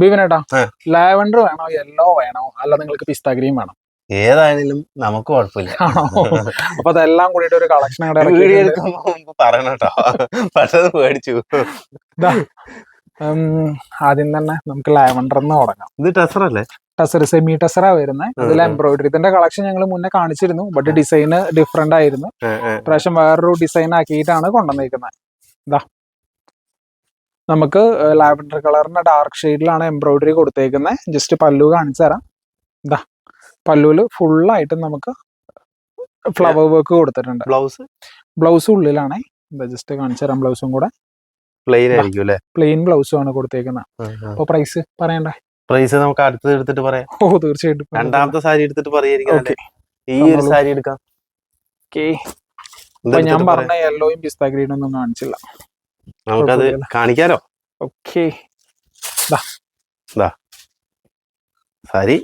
ബിബിനേട്ടാ ആ. ലാവൻഡർ വേണോ യെല്ലോ വേണോ? അല്ല നിങ്ങൾക്ക് പിസ്ത ഗ്രീൻ വേണം? ഏതായാലും നമുക്ക് കുഴപ്പമില്ല. അപ്പൊ അതെല്ലാം കൂടിയിട്ട് ഒരു കളക്ഷൻ വീഡിയോ. എടുക്കുമ്പോ മുമ്പ് പക്ഷെ പേടിച്ചു ആദ്യം തന്നെ നമുക്ക് ലാവൻഡർ എന്ന് തുടങ്ങാം. ഇത് ടെസർ അല്ലേ? ടെസർ സെമി ടെസറാ വരുന്നത് ഇതിൽ. എംബ്രോയിഡറി ഇതിന്റെ കളക്ഷൻ ഞങ്ങൾ മുന്നേ കാണിച്ചിരുന്നു ബട്ട് ഡിസൈന് ഡിഫറെന്റ് ആയിരുന്നു. പ്രാവശ്യം വേറൊരു ഡിസൈൻ ആക്കിയിട്ടാണ് കൊണ്ടുവന്നിരിക്കുന്നത് ഇതാ നമുക്ക് ലാവൻഡർ കളറിന്റെ ഡാർക്ക് ഷെയ്ഡിലാണ് എംബ്രോയിഡറി കൊടുത്തേക്കുന്നത് ജസ്റ്റ് പല്ലു കാണിച്ചു തരാം. ഇതാ പല്ലുവിൽ ഫുള്ളായിട്ട് നമുക്ക് ഫ്ലവർ വർക്ക് കൊടുത്തിട്ടുണ്ട്. ബ്ലൗസ് ബ്ലൗസ് ഉള്ളിലാണേ. ഇതാ ജസ്റ്റ് കാണിച്ചു തരാം ബ്ലൗസും കൂടെ. പ്ലെയിൻ ആയിരിക്കും അല്ലേ പ്ലെയിൻ ബ്ലൗസും ആണ് കൊടുത്തേക്കുന്നത് അപ്പൊ പ്രൈസ് പറയണ്ടേ? പ്രൈസ് നമുക്ക് അടുത്തത് എടുത്തിട്ട് പറയാം. ഓ തീർച്ചയായിട്ടും രണ്ടാമത്തെ സാരി എടുത്തിട്ട് പറയായിരിക്കും ഈ ഒരു സാരി എടുക്കാം. ഞാൻ പറഞ്ഞ യെല്ലോയും പിസ്ത ഗ്രീനും ഒന്നും കാണിച്ചില്ല. നമുക്കത്. കാണിക്കാലോ? ഓക്കെ. സാരി.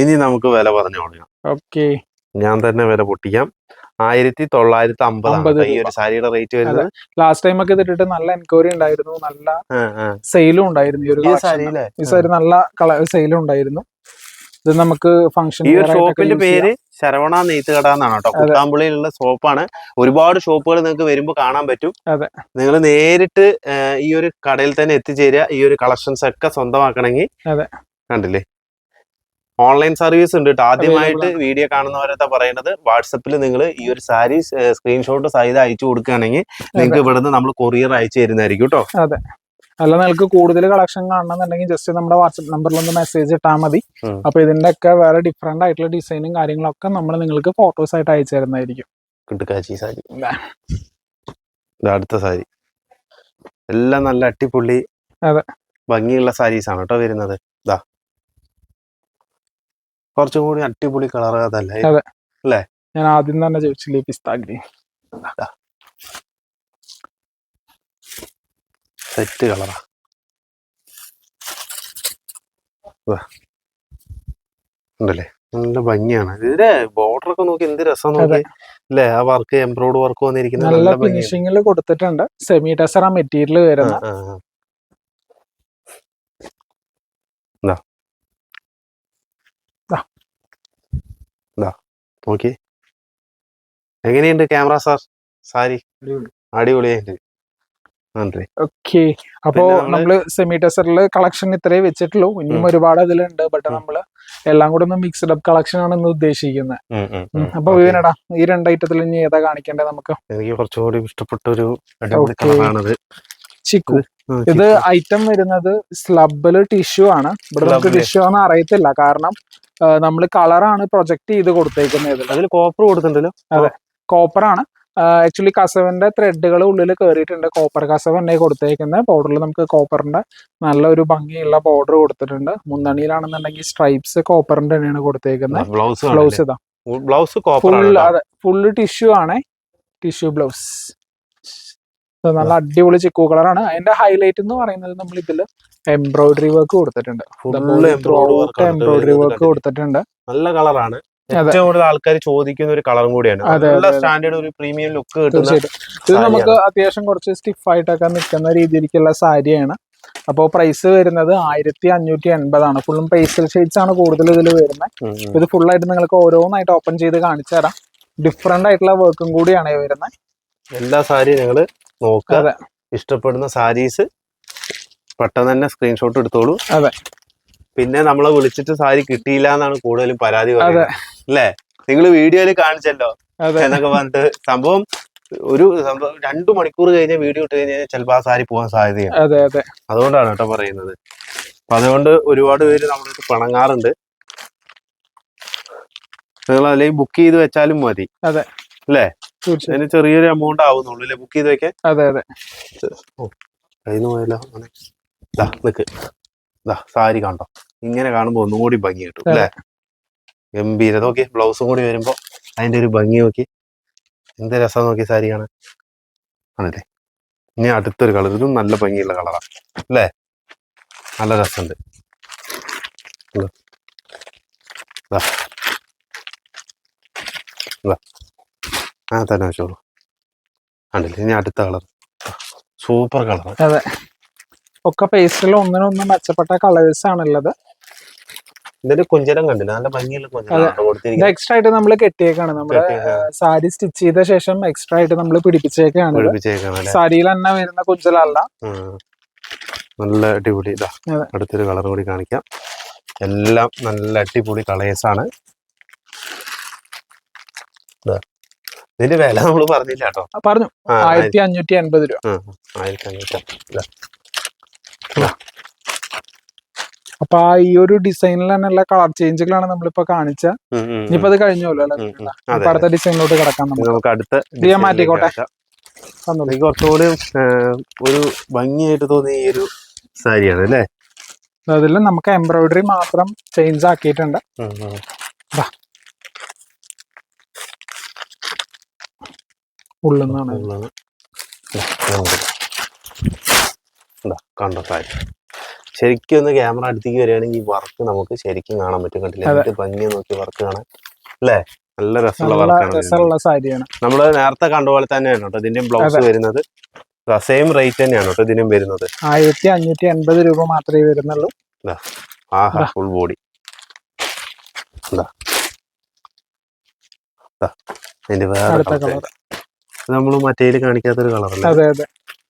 ഇനി നമുക്ക് വില പറഞ്ഞു കൊടുക്കാം ഓക്കെ. ഞാൻ തന്നെ വില പൊട്ടിക്കാം. ആയിരത്തി തൊള്ളായിരത്തി അമ്പത് ഈ ഒരു സാരിയുടെ റേറ്റ് വരുന്നത്. ലാസ്റ്റ് ടൈം ഒക്കെ ഇതിട്ടിട്ട് നല്ല എൻക്വയറി ഉണ്ടായിരുന്നു. നല്ല. സെയിലും ഉണ്ടായിരുന്നു. ഈ ഒരു സാരി നല്ല സെയിലും ഉണ്ടായിരുന്നു. ഇത് നമുക്ക് ഫംഗ്ഷൻ ഈ ഷോപ്പിന്റെ പേര് ശരവണ നെയ്ത്ത് കട എന്നാണ് കേട്ടോ. കുത്താമ്പുള്ളിയിലുള്ള ഷോപ്പാണ്. ഒരുപാട് ഷോപ്പുകൾ നിങ്ങൾക്ക് വരുമ്പോൾ കാണാൻ പറ്റും. അതെ. നിങ്ങൾ നേരിട്ട് ഈ ഒരു കടയിൽ തന്നെ എത്തിച്ചേരുക. ഈ ഒരു കളക്ഷൻസ് ഒക്കെ സ്വന്തമാക്കണമെങ്കിൽ. കണ്ടില്ലേ? ഓൺലൈൻ സർവീസ് ഉണ്ട് കേട്ടോ ആദ്യമായിട്ട് വീഡിയോ കാണുന്നവരത്താ പറയുന്നത് വാട്സപ്പിൽ നിങ്ങൾ ഈ ഒരു സാരി സ്ക്രീൻഷോട്ട് സഹിതം അയച്ചു കൊടുക്കുകയാണെങ്കിൽ നിങ്ങൾക്ക് ഇവിടുന്ന് നമ്മൾ കൊറിയർ അയച്ചു തരുന്നതായിരിക്കും കേട്ടോ അല്ല നിങ്ങൾക്ക് കൂടുതൽ കളക്ഷൻ കാണണമെന്നുണ്ടെങ്കിൽ ജസ്റ്റ് നമ്മുടെ വാട്സപ്പ് നമ്പറിൽ ഒന്ന് മെസ്സേജ് ഇട്ടാൽ മതി. അപ്പൊ ഇതിന്റെ ഒക്കെ വേറെ ഡിഫറെന്റ് ആയിട്ടുള്ള ഡിസൈനും കാര്യങ്ങളൊക്കെ നമ്മൾ നിങ്ങൾക്ക് ഫോട്ടോസ് ആയിട്ട് അയച്ചു തരുന്നതായിരിക്കും. സാരി. അടുത്ത സാരി. എല്ലാം നല്ല അട്ടിപ്പൊള്ളി അതെ. ഭംഗിയുള്ള സാരീസ് ആണ് കേട്ടോ വരുന്നത്. ഇതാ കുറച്ചും കൂടി അടിപൊളി കളർ അതല്ലേ? അതെ. ഞാൻ ആദ്യം തന്നെ ചോദിച്ചില്ലേ പിസ്ത സെറ്റ് കളറാ. ഉണ്ടല്ലേ? നല്ല ഭംഗിയാണ്. ഇതിന്റെ ബോർഡർ ഒക്കെ നോക്കി എന്ത് രസം നോക്കി. അല്ലേ ആ വർക്ക് എംബ്രോയിഡ് വർക്ക് വന്നിരിക്കുന്നത് നല്ല ഫിനിഷിംഗിൽ കൊടുത്തിട്ടുണ്ട്. സെമി ടെസറ മെറ്റീരിയൽ വരുന്ന. നോക്കി. എങ്ങനെയുണ്ട് ക്യാമറ സാർ? സാരി? അടിപൊളിയായിട്ട്. നன்றി ഓക്കെ. അപ്പോ നമ്മൾ സെമി ടെസറിൽ കളക്ഷൻ ഇത്രേ വെച്ചിട്ടുള്ളൂ. ഇനിയും ഒരുപാട് അതിലുണ്ട്. ബട്ട്. നമ്മൾ എല്ലാം കൂടെ ഒന്ന് മിക്സ്ഡ് അപ്പ് കളക്ഷൻ ആണ് ഇന്ന് ഉദ്ദേശിക്കുന്നത്. അപ്പൊ വിവനടാ വീണടാ ഈ രണ്ട് ഐറ്റത്തിൽ ഇനി ഏതാ കാണിക്കേണ്ടത് നമുക്ക്? എനിക്ക് കുറച്ചുകൂടി ഇഷ്ടപ്പെട്ട ഒരു ചിക്കു. ഇത് ഐറ്റം വരുന്നത് സ്ലബിൽ ടിഷ്യൂ ആണ്. ഇവിടെ നമുക്ക്. ടിഷ്യൂ ആണെന്ന് അറിയത്തില്ല. കാരണം നമ്മൾ കളറാണ് പ്രൊജക്ട് ചെയ്ത് കൊടുത്തേക്കുന്നത് അതിൽ കോപ്പർ കൊടുത്തിട്ടുണ്ടല്ലോ. അതെ. ആണ്. ആക്ച്വലി കസവിന്റെ ത്രെഡുകൾ ഉള്ളിൽ കയറിയിട്ടുണ്ട് കോപ്പർ കസവ് തന്നെ കൊടുത്തേക്കുന്നത് ബോർഡറിൽ നമുക്ക് കോപ്പറിന്റെ നല്ലൊരു ഭംഗിയുള്ള ബോർഡർ കൊടുത്തിട്ടുണ്ട്. മുന്നണിയിലാണെന്നുണ്ടെങ്കിൽ സ്ട്രൈപ്സ് കോപ്പറിന്റെ തന്നെയാണ് കൊടുത്തേക്കുന്നത് ബ്ലൗസ് ബ്ലൗസ് ഇതാ. ബ്ലൗസ് ഫുൾ അതെ ഫുള്ള് ടിഷ്യൂ ആണ്. ടിഷ്യൂ ബ്ലൗസ് നല്ല അടിപൊളി ചിക്കു കളറാണ് അതിന്റെ ഹൈലൈറ്റ് എന്ന് പറയുന്നത് നമ്മൾ ഇതിൽ എംബ്രോയിഡറി വർക്ക് കൊടുത്തിട്ടുണ്ട്. എംബ്രോയിഡറി വർക്ക് കൊടുത്തിട്ടുണ്ട്. നല്ല കളറാണ്. ഏറ്റവും കൂടുതൽ ആൾക്കാർ ചോദിക്കുന്ന ഒരു കളറും കൂടിയാണ്. നല്ല സ്റ്റാൻഡേർഡ് ഒരു പ്രീമിയം ലുക്ക് കിട്ടുന്ന ഇത് നമുക്ക് അത്യാവശ്യം കുറച്ച് സ്റ്റിഫ് ആയിട്ടൊക്കെ നിൽക്കുന്ന രീതിയിലേക്കുള്ള സാരിയാണ്. അപ്പോൾ പ്രൈസ് വരുന്നത് ആയിരത്തി അഞ്ഞൂറ്റി എൺപതാണ് ഫുള്ളും പേസ്റ്റൽ ഷെയ്ഡ്സ് ആണ് കൂടുതൽ ഇതിൽ വരുന്നത്. ഇത് ഫുൾ ആയിട്ട് നിങ്ങൾക്ക് ഓരോന്നായിട്ട് ഓപ്പൺ ചെയ്ത് കാണിച്ചു തരാം. ഡിഫറെന്റ് ആയിട്ടുള്ള വർക്കും കൂടിയാണ് വരുന്നത്. എല്ലാ സാരി നിങ്ങൾ നോക്കുക. ഇഷ്ടപ്പെടുന്ന സാരീസ് പെട്ടെന്ന് തന്നെ സ്ക്രീൻഷോട്ട് എടുത്തോളൂ. അതെ. പിന്നെ നമ്മളെ വിളിച്ചിട്ട് സാരി കിട്ടിയില്ല എന്നാണ് കൂടുതലും പരാതി പറയുന്നത്. അല്ലേ? നിങ്ങൾ വീഡിയോയിൽ കാണിച്ചല്ലോ അതെ. എന്നൊക്കെ പറഞ്ഞിട്ട് സംഭവം ഒരു സംഭവം രണ്ടു മണിക്കൂർ കഴിഞ്ഞ വീഡിയോ ഇട്ട് കഴിഞ്ഞാൽ ചിലപ്പോൾ ആ സാരി പോകാൻ സാധ്യതയാണ്. അതെ അതെ. അതുകൊണ്ടാണ് കേട്ടോ പറയുന്നത്. അപ്പൊ അതുകൊണ്ട് ഒരുപാട് പേര് നമ്മുടെ അടുത്ത് പിണങ്ങാറുണ്ട്. നിങ്ങൾ അല്ലെങ്കിൽ ബുക്ക് ചെയ്ത് വെച്ചാലും മതി. അല്ലേ? അതിന് ചെറിയൊരു എമൗണ്ട് ആവുന്നുള്ളൂ അല്ലെ? ബുക്ക് ചെയ്ത് വെക്കാൻ? അതെ അതെ. കയ്യിൽ നിന്ന് പോയല്ലോ. നിക്ക്. ദാ സാരി കണ്ടോ? ഇങ്ങനെ കാണുമ്പോ ഒന്നും കൂടി ഭംഗി കിട്ടും അല്ലേ? ഗംഭീര. നോക്കി ബ്ലൗസും കൂടി വരുമ്പോ അതിന്റെ ഒരു ഭംഗി നോക്കി. എന്ത് രസം നോക്കി സാരി കാണാൻ. ആണല്ലേ? ഇനി അടുത്തൊരു കളർ. ഇതും നല്ല ഭംഗിയുള്ള കളറാ. അല്ലേ? നല്ല രസമുണ്ട്. ഇതാ. ആ തന്നെ വെച്ചോളൂ. ആണല്ലേ ഇനി അടുത്ത കളർ. സൂപ്പർ കളർ അതെ. ഒക്കെ പേസ്റ്റിൽ ഒന്നിനൊന്ന് മെച്ചപ്പെട്ട കളേഴ്സ് ആണുള്ളത്. കുഞ്ചരം കണ്ടില്ല? നല്ല ഭംഗിയുള്ള കുഞ്ചരം എക്സ്ട്രാ ആയിട്ട് നമ്മൾ കെട്ടിയേക്കാണ്. നമ്മുടെ സാരി സ്റ്റിച്ച് ചെയ്ത ശേഷം എക്സ്ട്രാ ആയിട്ട് നമ്മൾ പിടിപ്പിച്ചേക്കാണ് സാരിയിൽ തന്നെ വരുന്ന കുഞ്ചലല്ല നല്ല അടിപൊളി. ഇതാ. അടുത്തൊരു കളർ കൂടി കാണിക്കാം. എല്ലാം നല്ല അടിപൊളി കളേഴ്സ് ആണ്. ഇതാ. ഇതിന്റെ വില നമ്മൾ പറഞ്ഞില്ല കേട്ടോ. പറഞ്ഞു. ആയിരത്തി അഞ്ഞൂറ്റി എൺപത് രൂപ. ആയിരത്തി അഞ്ഞൂറ്റി ഇതാ. അപ്പൊ ആ ഈ ഒരു ഡിസൈനിൽ തന്നെയുള്ള കളർ ചേഞ്ചുകളാണ് നമ്മളിപ്പോ കാണിച്ച. ഇനിയിപ്പോ അത് കഴിഞ്ഞല്ലോ അല്ലേ? അടുത്ത ഡിസൈനിലോട്ട് കിടക്കാം നമുക്ക് അടുത്ത മാറ്റിക്കോട്ടെ. കുറച്ചുകൂടി ഒരു ഭംഗിയായിട്ട് തോന്നിയ ഈ ഒരു സാരിയാണ് അല്ലേ? അതിൽ നമുക്ക് എംബ്രോയിഡറി മാത്രം ചേഞ്ച് ആക്കിയിട്ടുണ്ട്. ഉള്ളെന്നാണ് കണ്ടോ സാരി? ശരിക്കും ഒന്ന് ക്യാമറ അടുത്തേക്ക് വരികയാണെങ്കിൽ വർക്ക് നമുക്ക് ശരിക്കും കാണാൻ പറ്റും. കണ്ടില്ല? എന്നിട്ട് ഭംഗി നോക്കി വർക്ക് കാണാൻ. അല്ലേ? നല്ല രസമുള്ള നമ്മൾ വർക്കാണ് രസമുള്ള സാരിയാണ്. നമ്മൾ നേരത്തെ കണ്ട പോലെ തന്നെയാണ് കേട്ടോ ഇതിന്റെയും ബ്ലൗസ്. വരുന്നത്. സെയിം റേറ്റ് തന്നെയാണ് കേട്ടോ ഇതിനും വരുന്നത്. ആയിരത്തി അഞ്ഞൂറ്റി എൺപത് രൂപ മാത്രമേ വരുന്നുള്ളൂ. ആഹാ. ഫുൾ ബോഡി അതിന്റെ വേറെ കളർ കളർ നമ്മൾ മറ്റേൽ കാണിക്കാത്തൊരു കളറല്ലേ അതെ അതെ.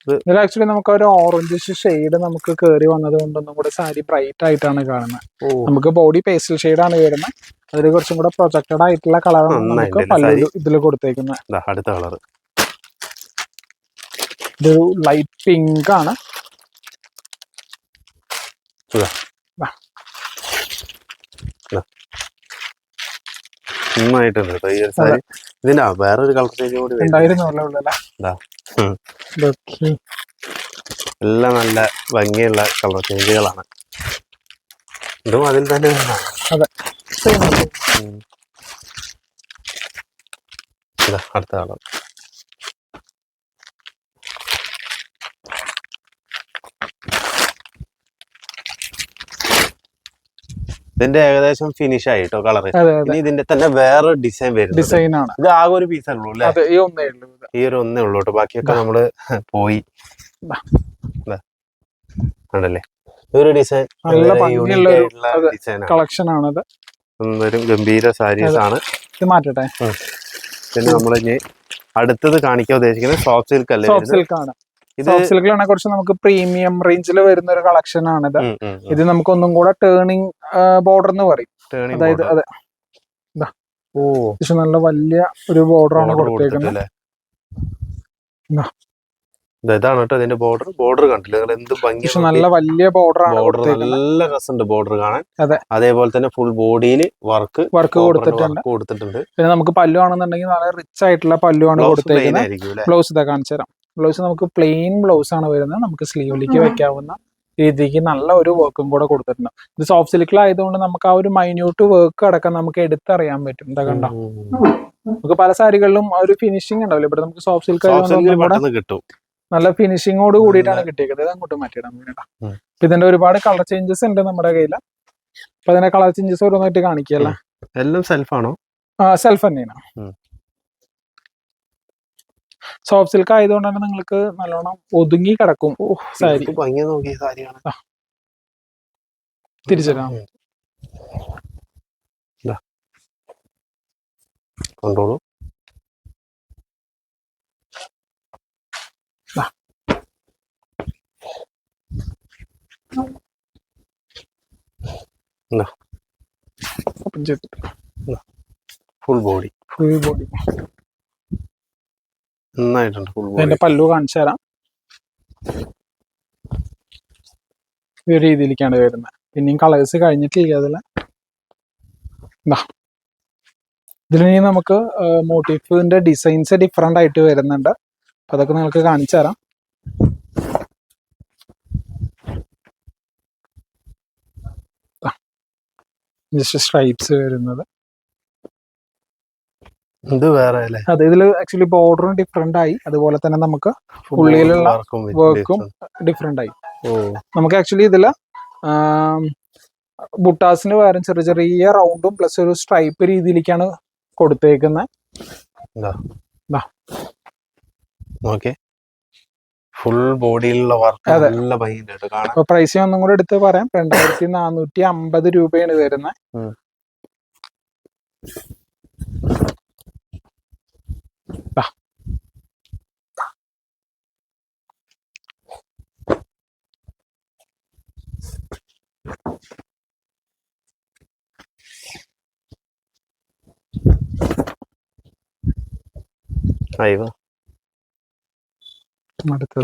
ഇതിൽ ആക്ച്വലി നമുക്ക് ഒരു ഓറഞ്ച് ഷെയ്ഡ് നമുക്ക് കയറി വന്നത് കൊണ്ടൊന്നും കൂടെ സാരി ബ്രൈറ്റ് ആയിട്ടാണ് കാണുന്നത് നമുക്ക് ബോഡി പേസ്റ്റൽ ഷെയ്ഡ് ആണ് വരുന്നത് അതിൽ കുറച്ചും കൂടെ പ്രൊജക്റ്റഡ് ആയിട്ടുള്ള കളറാണ് നമുക്ക് പല്ലു ഇതിൽ കൊടുത്തേക്കുന്നത് അടുത്ത കളർ ഇതൊരു ലൈറ്റ് പിങ്ക് ആണ്. നന്നായിട്ടുണ്ട് കേട്ടോ ഈ ഒരു സാരി. ഇതിന്റെ വേറൊരു കളർ ചേഞ്ച് കൂടി. എല്ലാം നല്ല ഭംഗിയുള്ള കളർ ചേഞ്ചുകളാണ് ഇതും അതിൽ തന്നെ അടുത്ത കളർ. ഇതിന്റെ ഏകദേശം ഫിനിഷ് ആയിട്ടോ കേട്ടോ കളർ ഇനി ഇതിന്റെ തന്നെ വേറെ ഡിസൈൻ വരും ഡിസൈൻ ആണ്. ഇത് ആകെ ഒരു പീസേ ഉള്ളൂ അല്ലേ? ഈ ഒന്നേ ഉള്ളൂ ഇത്. ഈ ഒരു ഒന്നേ ഉള്ളൂ കേട്ടോ. ബാക്കിയൊക്കെ നമ്മൾ പോയി. ഉണ്ടല്ലേ ഒരു ഡിസൈൻ നല്ല ഭംഗിയുള്ള കളക്ഷൻ ആണത് ഒരു ഗംഭീര സാരീസ് ആണ്. ഇത് മാറ്റട്ടെ? പിന്നെ നമ്മളിനി ഇനി അടുത്തത് കാണിക്കാൻ ഉദ്ദേശിക്കുന്നത് സോഫ്റ്റ് സിൽക്ക് അല്ലേ സോഫ്റ്റ് സിൽക്ക് ആണ്. ഇത് സോഫ്റ്റ് സിൽക്കിലാണ് കുറച്ച് നമുക്ക് പ്രീമിയം റേഞ്ചിൽ വരുന്ന ഒരു കളക്ഷൻ ഉം, ഉം. ഇത് നമുക്ക് ഒന്നും കൂടെ ടേണിംഗ് ബോർഡർ എന്ന് പറയും. അതായത്. അതെ. ഓ. നല്ല വലിയ ഒരു ബോർഡർ ആണ് കൊടുത്തേക്കുന്നത്. ഇതാണ് കേട്ടോ ഇതിന്റെ ബോർഡർ ബോർഡർ കണ്ടില്ല? നിങ്ങൾ എന്ത് ഭംഗി നല്ല വലിയ ബോർഡർ ആണ് ബോർഡർ നല്ല രസമുണ്ട് ബോർഡർ കാണാൻ. അതെ. അതേപോലെ തന്നെ ഫുൾ ബോഡിയിൽ വർക്ക് വർക്ക് കൊടുത്തിട്ടുണ്ട്. കൊടുത്തിട്ടുണ്ട്. പിന്നെ നമുക്ക് പല്ലു ആണെന്നുണ്ടെങ്കിൽ നല്ല റിച്ച് ആയിട്ടുള്ള പല്ലു ആണ് കൊടുത്തേക്കുന്നത്. ബ്ലൗസ് ഇതാ കാണിച്ചു തരാം ബ്ലൗസ് നമുക്ക് പ്ലെയിൻ ബ്ലൗസ് ആണ് വരുന്നത്. നമുക്ക് സ്ലീവിലേക്ക് വെക്കാവുന്ന രീതിക്ക് നല്ല ഒരു വർക്കും കൂടെ കൊടുത്തിട്ടുണ്ട്. ഇത് സോഫ്റ്റ് സിൽക്കിലായതുകൊണ്ട് നമുക്ക് ആ ഒരു മൈന്യൂട്ട് വർക്ക് അടക്കം നമുക്ക് എടുത്തറിയാൻ പറ്റും. എന്താ കണ്ടോ? നമുക്ക് പല സാരികളിലും ഒരു ഫിനിഷിംഗ് ഉണ്ടാവില്ല? ഇവിടെ നമുക്ക് സോഫ്റ്റ് സിൽക്ക് കിട്ടും. നല്ല ഫിനിഷിങ്ങോട് കൂടിയിട്ടാണ് കിട്ടിയത് ഇത് അങ്ങോട്ട് മാറ്റിയിടാൻ വേണ്ടിട്ടാ ഉം. ഇതിന്റെ ഒരുപാട് കളർ ചേഞ്ചസ് ഉണ്ട് നമ്മുടെ കയ്യിൽ അപ്പൊ അതിന്റെ കളർ ചേഞ്ചസ് ഓരോന്നായിട്ട് കാണിക്കല്ലേ? എല്ലാം സെൽഫാണോ സെൽഫ് തന്നെയാണ്. സോഫ്റ്റ് സിൽക്ക് ആയതുകൊണ്ട് തന്നെ നിങ്ങൾക്ക് നല്ലോണം ഒതുങ്ങി കിടക്കും. സാരി. ഭംഗി നോക്കിയ സാരിയാണ്. കണ്ടോളൂ. ഓപ്പൺ ചെയ്തിട്ട് ഫുൾ ബോഡി ഫുൾ ബോഡി നന്നായിട്ടുണ്ട് അതിന്റെ പല്ലു കാണിച്ചു തരാം. ഈ ഒരു രീതിയിലേക്കാണ് വരുന്നത്. പിന്നെയും കളേഴ്സ് കഴിഞ്ഞിട്ടില്ല അതിൽ ദാ. ഇതിലിനി നമുക്ക് മോട്ടീഫിന്റെ ഡിസൈൻസ് ഡിഫറെന്റ് ആയിട്ട് വരുന്നുണ്ട്. അപ്പൊ അതൊക്കെ നിങ്ങൾക്ക് കാണിച്ചു തരാം. ജസ്റ്റ് സ്ട്രൈപ്സ് വരുന്നത്. ഇത് വേറെ അല്ലേ? അതെ ഇതിൽ ആക്ച്വലി ഓർഡറും ഡിഫറെന്റ് ആയി. അതുപോലെ തന്നെ നമുക്ക് ഉള്ളിലുള്ള വർക്കും ഡിഫറെന്റ് ആയി. നമുക്ക് ആക്ച്വലി ഇതിൽ ബുട്ടാസിന് പകരം ചെറിയ ചെറിയ റൗണ്ടും പ്ലസ് ഒരു സ്ട്രൈപ്പ് രീതിയിലേക്കാണ് കൊടുത്തേക്കുന്നത്. ഓക്കെ ഫുൾ ബോഡിയിലുള്ള വർക്ക് നല്ല ഭംഗിയുണ്ട് അപ്പൊ പ്രൈസ് ഒന്നും കൂടെ എടുത്ത് പറയാം. രണ്ടായിരത്തി നാനൂറ്റി അമ്പത് രൂപയാണ് വരുന്നത്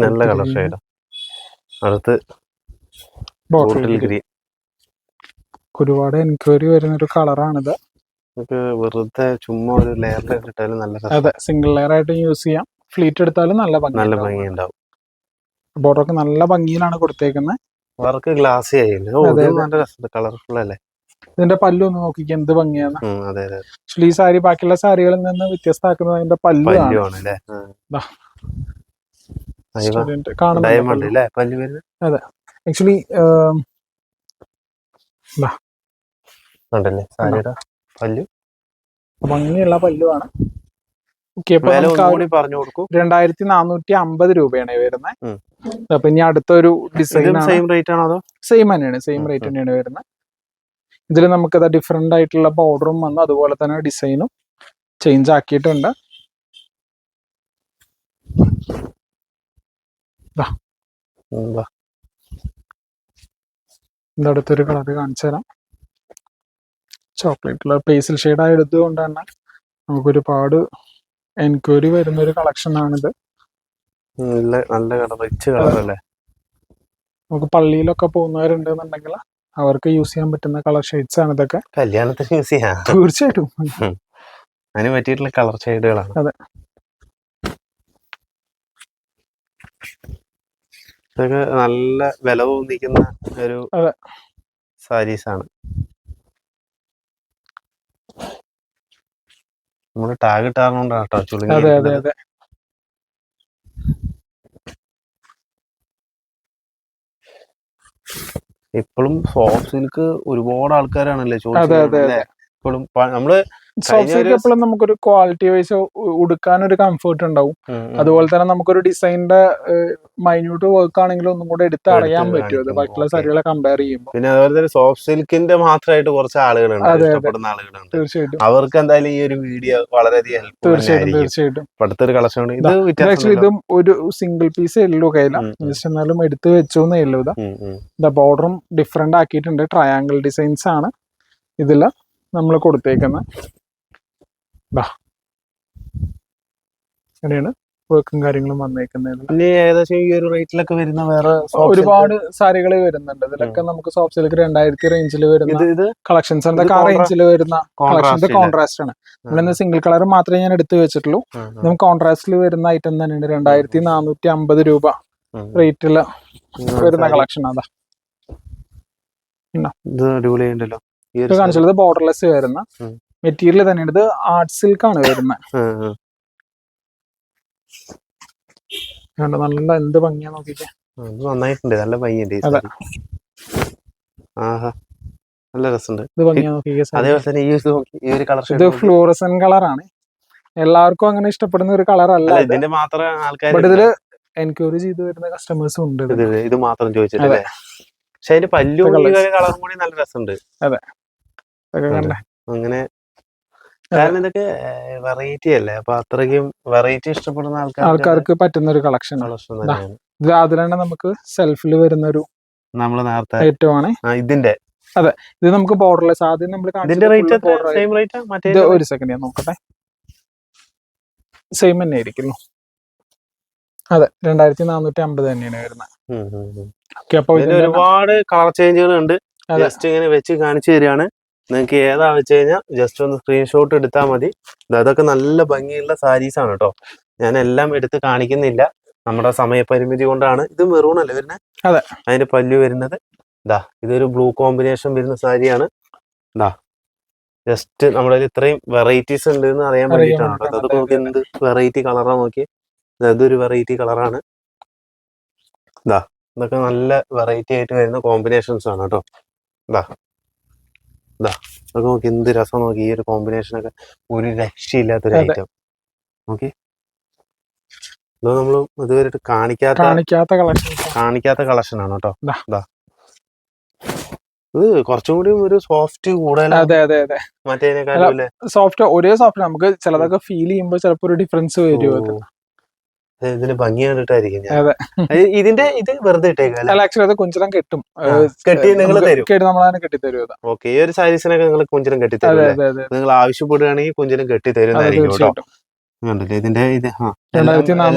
നല്ല കളർ ഷെയ്ഡാ അടുത്ത് ബോട്ടിൽ ഗ്രീൻ ഒരുപാട് എൻക്വയറി വരുന്ന ഒരു കളറാണിത് നമുക്ക് വെറുതെ ചുമ്മാ ഒരു ലെയർ ഇട്ടാലും നല്ല. അതെ സിംഗിൾ ലെയർ ആയിട്ട് യൂസ് ചെയ്യാം. ഫ്ലീറ്റ് എടുത്താലും നല്ല നല്ല ഭംഗി ഉണ്ടാവും ബോർഡറൊക്കെ നല്ല ഭംഗിയിലാണ് കൊടുത്തേക്കുന്നത് വർക്ക് ഗ്ലാസ്. നല്ല കളർഫുൾ അല്ലേ? ഇതിന്റെ പല്ലു ഒന്ന് നോക്കിക്കുക എന്ത് ഭംഗിയാണ് അതെ അതെ. ആക്ച്വലി ഈ സാരി ബാക്കിയുള്ള സാരികളിൽ നിന്ന് വ്യത്യസ്തമാക്കുന്നത് അതിന്റെ പല്ലു പല്ലുവാണ് ആക്ച്വലി ഉണ്ടല്ലേ? സാരിയുടെ പല്ലു? ഭംഗിയുള്ള പല്ലുവാണ് രണ്ടായിരത്തി നാനൂറ്റി അമ്പത് രൂപയാണ് വരുന്നത്. അപ്പൊ ഇനി അടുത്തൊരു ഡിസൈൻ സെയിം റേറ്റ് ആണോ സെയിം തന്നെയാണ് സെയിം റേറ്റ് തന്നെയാണ് വരുന്നത്. ഇതിൽ നമുക്ക് ഡിഫറെന്റ് ആയിട്ടുള്ള ബോർഡറും വന്നു. അതുപോലെ തന്നെ ഡിസൈനും ചേഞ്ച് ആക്കിയിട്ടുണ്ട്. അടുത്തൊരു കളർ കാണിച്ചു തരാം. ചോക്ലേറ്റ് കളർ പേസിൽ ഷെയ്ഡ് എടുത്തുകൊണ്ട് തന്നെ നമുക്ക് ഒരുപാട് എൻക്വയറി വരുന്ന ഒരു കളക്ഷൻ ആണിത് നല്ല നല്ല കളർ റിച്ച് കളർ അല്ലേ? നമുക്ക് പള്ളിയിലൊക്കെ പോകുന്നവരുണ്ടെന്നുണ്ടെങ്കിൽ അവർക്ക് യൂസ് ചെയ്യാൻ പറ്റുന്ന കളർ ഷെയ്ഡ്സ് ആണ് ഇതൊക്കെ. കല്യാണത്തിന് യൂസ് ചെയ്യാം? തീർച്ചയായിട്ടും. അതിന് പറ്റിയിട്ടുള്ള കളർ ഷെയ്ഡുകളാണ് അതെ. ഇതൊക്കെ നല്ല വില തോന്നിക്കുന്ന ഒരു. സാരീസ് ആണ്. നമ്മൾ ടാഗ് ഇട്ടാറുകൊണ്ടാണ് കേട്ടോ? ചുളുങ്ങി അതെ അതെ ഇരിക്കുന്നത്. അതെ ഇപ്പോഴും സോഫ്റ്റ് സിൽക്ക് ഒരുപാട് ആൾക്കാരാണല്ലേ ചോദിച്ചത് ഇപ്പോഴും നമ്മൾ സോഫ്റ്റ് സിൽക്ക് എപ്പോഴും നമുക്കൊരു ക്വാളിറ്റി വൈസ് ഉടുക്കാൻ ഒരു കംഫർട്ട് ഉണ്ടാവും. അതുപോലെ തന്നെ നമുക്കൊരു ഡിസൈനിന്റെ മൈന്യൂട്ട് വർക്ക് ആണെങ്കിലും ഒന്നും കൂടെ എടുത്ത് അറിയാൻ പറ്റും. അത്. ബാക്കിയുള്ള സാരികളെ കമ്പയർ ചെയ്യുമ്പോൾ പിന്നെ അതുപോലെ തന്നെ സോഫ്റ്റ് സിൽക്കിന്റെ മാത്രമായിട്ട് കുറച്ച് ആളുകളുണ്ട്. ഇഷ്ടപ്പെടുന്ന ആളുകളുണ്ട്. തീർച്ചയായിട്ടും. അവർക്ക് എന്തായാലും ഈ ഒരു വീഡിയോ വളരെയധികം തീർച്ചയായിട്ടും തീർച്ചയായിട്ടും. ഇപ്പൊ അടുത്തൊരു കളക്ഷൻ ഇത് ആക്ച്വലി ഇതും ഒരു സിംഗിൾ പീസ് ഉള്ളൂ കയ്യില. ജസ്റ്റ് എന്നാലും എടുത്ത് വെച്ചു എന്നേ ഉള്ളൂ ഇതാ. ബോർഡറും ഡിഫറെന്റ് ആക്കിയിട്ടുണ്ട്. ട്രയാങ്കിൾ ഡിസൈൻസ് ആണ് ഇതിൽ നമ്മൾ കൊടുത്തേക്കുന്നത് ദാ. അങ്ങനെയാണ് വർക്കും കാര്യങ്ങളും വന്നേക്കുന്നത് ഏകദേശം ഈ ഒരു റേറ്റിലൊക്കെ വരുന്ന വേറെ ഒരുപാട് സാരികൾ വരുന്നുണ്ട്. ഇതിലൊക്കെ നമുക്ക് സോഫ്റ്റ് സിൽക്ക് രണ്ടായിരത്തി റേഞ്ചിൽ വരുന്ന ഇത് ഇത്? കളക്ഷൻസ് ഉണ്ട്. ഇത് ആ റേഞ്ചിൽ വരുന്ന കളക്ഷൻസ് കോൺട്രാസ്റ്റ് ആണ്. നമ്മളിന്ന് സിംഗിൾ കളർ മാത്രമേ ഞാൻ എടുത്തു വെച്ചിട്ടുള്ളൂ. നമുക്ക് കോൺട്രാസ്റ്റിൽ വരുന്ന ഐറ്റം തന്നെയാണ് രണ്ടായിരത്തി നാനൂറ്റി അമ്പത് രൂപ റേറ്റിൽ വരുന്ന കളക്ഷൻ അതാ. ഇത് അടിപൊളിയുണ്ടല്ലോ ഇത് കാണിച്ചുള്ളത് ബോർഡർലെസ് വരുന്ന. മെറ്റീരിയൽ തന്നെയാണ്. ഇത് ആർട്ട് സിൽക്ക് ആണ് വരുന്നത്. കണ്ടോ? നല്ല എന്ത് ഭംഗിയാ നോക്കിക്കേ. നന്നായിട്ടുണ്ട്. നല്ല ഭംഗിയുണ്ട് ആഹാ. നല്ല രസമുണ്ട്. ഇത് ഭംഗിയാ നോക്കിക്കേ അതേപോലെ തന്നെ ഈ ഒരു കളർ ഇത് ഫ്ലൂറസൻ കളറാണ്. എല്ലാവർക്കും അങ്ങനെ ഇഷ്ടപ്പെടുന്ന ഒരു കളർ അല്ല അല്ല ഇത്. ഇതിന്റെ മാത്രം ആൾക്കാർ ബട്ട് ഇതിൽ എൻക്വയറി ചെയ്ത് വരുന്ന കസ്റ്റമേഴ്സും ഉണ്ട് ഇത് മാത്രം ചോദിച്ചിട്ടല്ലേ പക്ഷെ അതിന്റെ പല്ലു കളറും കൂടി നല്ല രസമുണ്ട്. അതെ. അങ്ങനെ കാരണം ഇതൊക്കെ വെറൈറ്റി അല്ലേ? അപ്പൊ അത്രയ്ക്കും വെറൈറ്റി ഇഷ്ടപ്പെടുന്ന ആൾക്കാർക്ക് ആൾക്കാർക്ക് പറ്റുന്ന ഒരു കളക്ഷൻ ഇത് അതിലാണ് നമുക്ക് സെൽഫിൽ വരുന്ന ഒരു നമ്മൾ നേരത്തെ ഏറ്റവും ആണ് ഇതിന്റെ. അതെ ഇത് നമുക്ക് ബോർഡർലെസ് ആദ്യം നമ്മൾ ഇത് ഒരു സെക്കൻഡ് ഞാൻ നോക്കട്ടെ. സെയിം തന്നെ ആയിരിക്കുന്നു അതെ രണ്ടായിരത്തി നാനൂറ്റി അമ്പത് തന്നെയാണ് വരുന്നത്. ഓക്കെ അപ്പൊ ഒരുപാട് കളർ ചേഞ്ചുകൾ ഉണ്ട്. ജസ്റ്റ് ഇങ്ങനെ വെച്ച് കാണിച്ചു തരികയാണ്. നിങ്ങൾക്ക് ഏതാ വെച്ച് കഴിഞ്ഞാൽ ജസ്റ്റ് ഒന്ന് സ്ക്രീൻഷോട്ട് എടുത്താൽ മതി. അതൊക്കെ നല്ല ഭംഗിയുള്ള സാരീസ് ആണ് കേട്ടോ ഞാൻ എല്ലാം എടുത്ത് കാണിക്കുന്നില്ല. നമ്മുടെ സമയപരിമിതി കൊണ്ടാണ്. ഇത് മെറൂൺ അല്ലേ വരുന്നത് അതെ. അതിന്റെ പല്ലു വരുന്നത്. ഇതാ ഇതൊരു ബ്ലൂ കോമ്പിനേഷൻ വരുന്ന സാരിയാണ് ഇതാ ജസ്റ്റ് നമ്മുടെ ഇത്രയും വെറൈറ്റീസ് ഉണ്ട് എന്ന് അറിയാൻ വേണ്ടിട്ടാണ് വേണ്ടിയിട്ടാണ് കേട്ടോ. നോക്കി എന്ത് വെറൈറ്റി കളറാ നോക്കി അതൊരു വെറൈറ്റി കളറാണ് ഇതാ ഇതൊക്കെ നല്ല വെറൈറ്റി ആയിട്ട് വരുന്ന കോമ്പിനേഷൻസ് ആണ് കേട്ടോ ഇതാ ഇതാ അതൊക്കെ നോക്കി എന്ത് രസം നോക്കി ഈ ഒരു കോമ്പിനേഷൻ ഒക്കെ ഒരു രക്ഷയില്ലാത്തൊരു. ഐറ്റം ഓക്കെ അതോ നമ്മൾ ഇതുവരെ കാണിക്കാത്ത കാണിക്കാത്ത കളക്ഷൻ കാണിക്കാത്ത കളക്ഷൻ ആണ് കേട്ടോ. ഇത് കുറച്ചും കൂടി ഒരു സോഫ്റ്റ് കൂടുതലാണ് സോഫ്റ്റ് ഒരേ സോഫ്റ്റ് നമുക്ക് ചിലതൊക്കെ ഫീൽ ചെയ്യുമ്പോൾ ചിലപ്പോൾ ഒരു ഡിഫറൻസ് വരും ഇതിന് ഭംഗിയായിട്ടായിരിക്കും ഇതിന്റെ ഇത് വെറുതെ ഇട്ടേക്കാം അത് കുഞ്ചിരം കെട്ടും. കെട്ടി നിങ്ങൾ തരും. കേട്ട് തരും ഓക്കെ ഈ ഒരു സാരീസിനൊക്കെ നിങ്ങൾ കുഞ്ചിനും കെട്ടി തരും നിങ്ങൾ ആവശ്യപ്പെടുകയാണെങ്കിൽ കുഞ്ചിനും കെട്ടി തരും തരുന്നതായിരിക്കും കണ്ടില്ലേ? ഇതിന്റെ ഇത്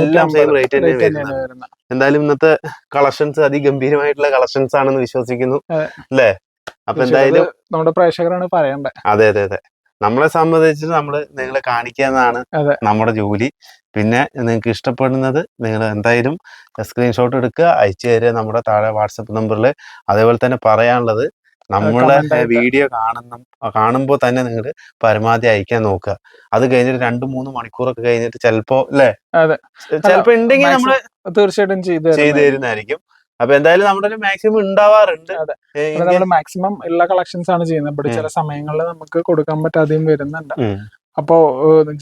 എല്ലാം സെയിം റേറ്റ് തന്നെ വരുന്നത്. എന്തായാലും ഇന്നത്തെ കളക്ഷൻസ് അതിഗംഭീരമായിട്ടുള്ള കളക്ഷൻസ് ആണെന്ന് വിശ്വസിക്കുന്നു അല്ലേ? അപ്പൊ എന്തായാലും നമ്മുടെ പ്രേക്ഷകരാണ് പറയേണ്ടത്. അതെ അതെ അതെ. നമ്മളെ സംബന്ധിച്ച് നമ്മൾ നിങ്ങളെ കാണിക്കുക എന്നാണ് നമ്മുടെ ജോലി. പിന്നെ നിങ്ങൾക്ക് ഇഷ്ടപ്പെടുന്നത് നിങ്ങൾ എന്തായാലും സ്ക്രീൻഷോട്ട് എടുക്കുക അയച്ചു തരിക നമ്മുടെ താഴെ വാട്സപ്പ് നമ്പറിൽ അതേപോലെ തന്നെ പറയാനുള്ളത് നമ്മളെ വീഡിയോ കാണുന്ന കാണുമ്പോൾ തന്നെ നിങ്ങൾ പരമാവധി അയക്കാൻ നോക്കുക. അത് കഴിഞ്ഞിട്ട് രണ്ടു മൂന്ന് മണിക്കൂറൊക്കെ കഴിഞ്ഞിട്ട് ചിലപ്പോ അല്ലേ. ചിലപ്പോ ഉണ്ടെങ്കിൽ നമ്മൾ നമ്മൾ തീർച്ചയായിട്ടും ചെയ്തു തരുന്നതായിരിക്കും. അപ്പൊ എന്തായാലും നമ്മുടെ മാക്സിമം ഉണ്ടാവാറുണ്ട്. നമ്മൾ മാക്സിമം എല്ലാ കളക്ഷൻസ് ആണ് ചെയ്യുന്നത്. ഇവിടെ ചില സമയങ്ങളിൽ നമുക്ക് കൊടുക്കാൻ പറ്റാതെയും വരുന്നുണ്ട്. അപ്പോ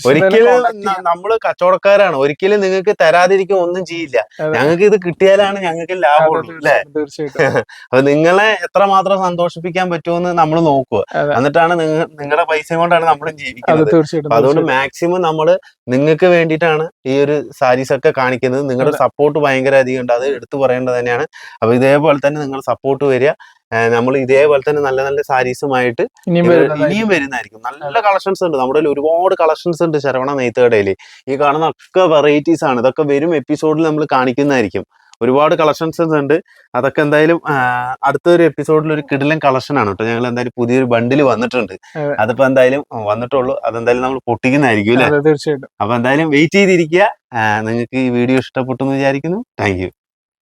ഒരിക്കലും നമ്മൾ നമ്മൾ കച്ചവടക്കാരാണ്. ഒരിക്കലും നിങ്ങൾക്ക് തരാതിരിക്കും ഒന്നും ചെയ്യില്ല. ഞങ്ങൾക്ക് ഇത് കിട്ടിയാലാണ് ഞങ്ങൾക്ക് ലാഭമുള്ളൂ അല്ലെ? അപ്പൊ നിങ്ങളെ എത്രമാത്രം സന്തോഷിപ്പിക്കാൻ പറ്റുമെന്ന് നമ്മൾ നോക്കുക. എന്നിട്ടാണ് നിങ്ങൾ നിങ്ങളുടെ പൈസ കൊണ്ടാണ് നമ്മളും ജീവിക്കുന്നത്. അതുകൊണ്ട് മാക്സിമം നമ്മൾ നിങ്ങൾക്ക് വേണ്ടിയിട്ടാണ് ഈ ഒരു സാരീസ് ഒക്കെ കാണിക്കുന്നത്. നിങ്ങളുടെ സപ്പോർട്ട് ഭയങ്കര അധികം ഉണ്ട്. അത് എടുത്തു പറയേണ്ടത് തന്നെയാണ്. അപ്പൊ ഇതേപോലെ തന്നെ നിങ്ങൾ സപ്പോർട്ട് വരിക. നമ്മൾ ഇതേപോലെ തന്നെ നല്ല നല്ല സാരീസുമായിട്ട് ഇനിയും വരുന്നതായിരിക്കും. നല്ല കളക്ഷൻസ് ഉണ്ട്. നമ്മുടെ ഒരുപാട് കളക്ഷൻസ് ഉണ്ട് ശരവണ നെയ്ത്തുകടയിൽ ഈ കാണുന്ന ഒക്കെ വെറൈറ്റീസ് ആണ്. ഇതൊക്കെ വരും എപ്പിസോഡിൽ നമ്മൾ കാണിക്കുന്നതായിരിക്കും. ഒരുപാട് കളക്ഷൻസ് ഉണ്ട്. അതൊക്കെ എന്തായാലും അടുത്തൊരു എപ്പിസോഡിൽ ഒരു കിടിലൻ കളക്ഷൻ ആണ് കേട്ടോ. ഞങ്ങൾ എന്തായാലും പുതിയൊരു ബണ്ടിൽ വന്നിട്ടുണ്ട്. അതെ. അതിപ്പോ എന്തായാലും വന്നിട്ടുള്ളൂ. അതെന്തായാലും നമ്മൾ പൊട്ടിക്കുന്നതായിരിക്കും അല്ലേ? തീർച്ചയായിട്ടും. അപ്പൊ എന്തായാലും വെയിറ്റ് ചെയ്തിരിക്കുക. നിങ്ങൾക്ക് ഈ വീഡിയോ ഇഷ്ടപ്പെട്ടു എന്ന് വിചാരിക്കുന്നു. Thank you